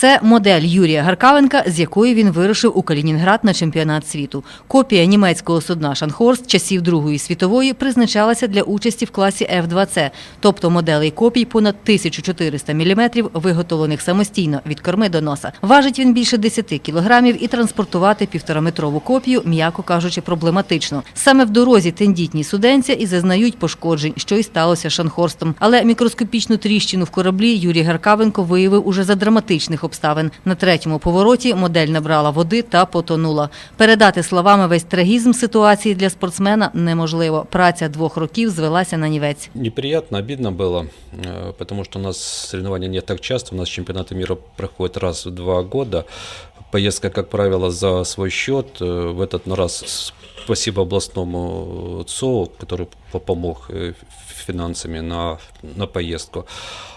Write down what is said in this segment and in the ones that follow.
Це модель Юрія Гаркавенка, з якої він вирушив у Калінінград на чемпіонат світу. Копія німецького судна Шанхорст часів Другої світової призначалася для участі в класі F2C, тобто моделей копій понад 1400 мм, виготовлених самостійно від корми до носа. Важить він більше 10 кілограмів і транспортувати півтораметрову копію, м'яко кажучи, проблематично. Саме в дорозі тендітні суденця і зазнають пошкоджень, що й сталося Шанхорстом. Але мікроскопічну тріщину в кораблі Юрій Гаркавенко виявив уже за драматичних обставин. На третьому повороті модель набрала води та потонула. Передати словами весь трагізм ситуації для спортсмена неможливо. Праця двох років звелася на нівець. Неприятно, обидно было, э, потому что у нас соревнования не так часто. У нас чемпионаты мира проходят раз в два года. Поездка, как правило, за свой счет. Э, В этот раз спасибо областному ЦО, который по- помог э, ф- финансами на, на поездку.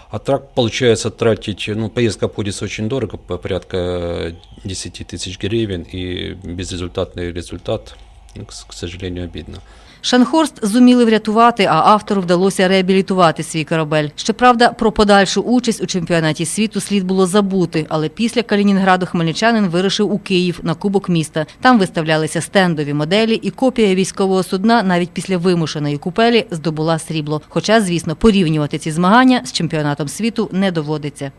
А так, получается, тратить, ну, поездка обходится очень дорого, по- порядка 10 тысяч гривен, и безрезультатный результат, ну, к с- к сожалению, обидно. Шанхорст зуміли врятувати, а автору вдалося реабілітувати свій корабель. Щоправда, про подальшу участь у чемпіонаті світу слід було забути, але після Калінінграду хмельничанин вирушив у Київ на Кубок міста. Там виставлялися стендові моделі, і копія військового судна навіть після вимушеної купелі здобула срібло. Хоча, звісно, порівнювати ці змагання з чемпіонатом світу не доводиться.